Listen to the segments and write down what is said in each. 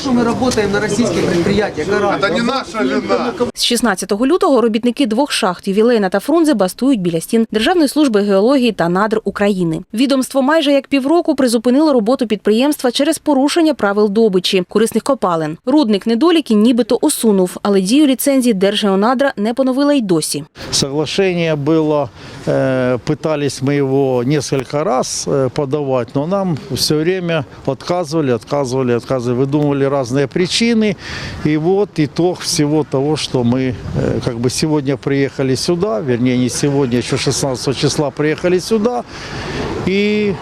что мы работаем на российских предприятиях. Какая Это не наша вина. З 16 лютого робітники двох шахт Ювілейна та Фрунзе бастують біля стін Державної служби геології та надр України. Відомство майже як півроку призупинило роботу підприємства через порушення правил добичі корисних копалин. Рудник недоліки нібито усунув, але дію ліцензії Держгеонадра не поновила й досі. Соглашение было, э, пытались мы его несколько раз э, подавать, но нам все время отказывали, отказывали, отказывали, выдумывали разные причины. И вот итог всего того, что мы э, как бы сегодня приехали сюда, вернее не сегодня, еще 16 числа приехали сюда и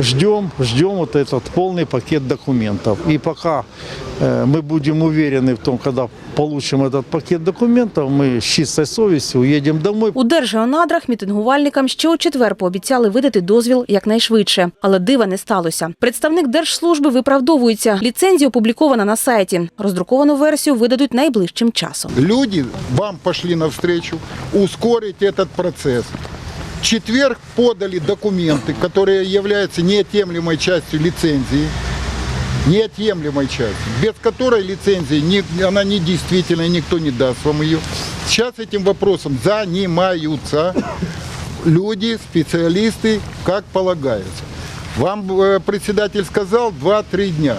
ждем, ждем вот этот полный пакет документов. И пока э, мы будем уверены в том, когда получим этот пакет документов, мы с чистой совестью уедем домой. У Держгеонадрах мітингувальникам ще у четвер пообіцяли видати дозвіл якнайшвидше, але дива не сталося. Представник держслужби виправдовується. Ліцензія опублікована на сайті. Роздруковану версію видадуть найближчим часом. Люди вам пошли навстречу ускорить этот процесс. Четверг подали документы, которые являются неотъемлемой частью лицензии. Неотъемлемой частью, без которой лицензии не- она не действительно, никто не даст вам ее. Сейчас этим вопросом занимаются люди, специалисты, как полагается. Вам э, председатель сказал 2-3 дня.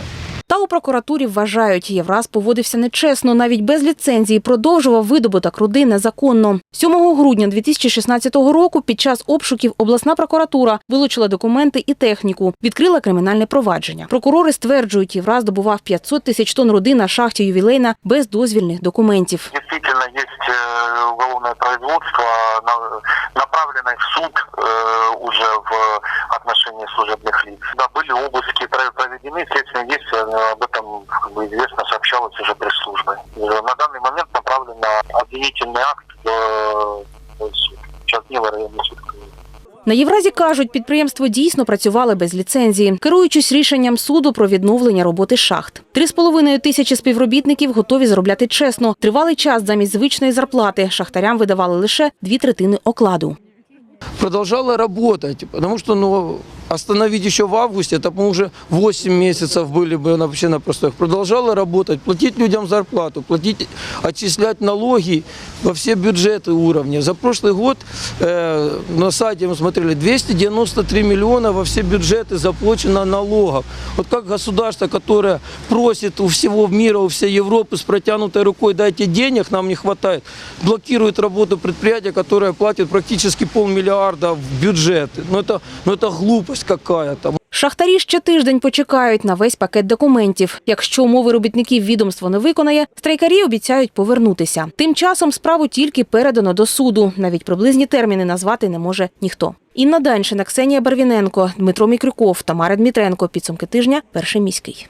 Та у прокуратурі вважають, Євраз поводився нечесно, навіть без ліцензії продовжував видобуток руди незаконно. 7 грудня 2016 року під час обшуків обласна прокуратура вилучила документи і техніку, відкрила кримінальне провадження. Прокурори стверджують, Євраз добував 500 тисяч тонн руди на шахті ювілейна без дозвільних документів. Действительно, есть э, уголовное производство, на- направленное в суд э, уже в отношении служебных лиц. Да, были обыски про- проведены, следственные действия, э, об этом как бы, известно сообщалось уже пресс-службой. Э, На данный момент направлен обвинительный акт в, в суд. Чернила районный суд. На Євразі кажуть, підприємство дійсно працювало без ліцензії, керуючись рішенням суду про відновлення роботи шахт. Три з половиною тисячі співробітників готові заробляти чесно. Тривалий час замість звичної зарплати шахтарям видавали лише дві третини окладу. продолжала работать, потому что ну, остановить еще в августе, это мы уже 8 месяцев были бы вообще на простоях. Продолжала работать, платить людям зарплату, платить, отчислять налоги во все бюджеты уровня. За прошлый год э, на сайте мы смотрели 293 миллиона во все бюджеты заплачено налогов. Вот как государство, которое просит у всего мира, у всей Европы с протянутой рукой, дайте денег, нам не хватает, блокирует работу предприятия, которое платит практически полмиллиарда в бюджеты. Ну это, ну это глупость какая-то. Шахтарі ще тиждень почекають на весь пакет документів. Якщо умови робітників відомство не виконає, страйкарі обіцяють повернутися. Тим часом справу тільки передано до суду. Навіть приблизні терміни назвати не може ніхто. Інна Даньшина, Ксенія Барвіненко, Дмитро Мікрюков, Тамара Дмітренко. Підсумки тижня. Перший міський.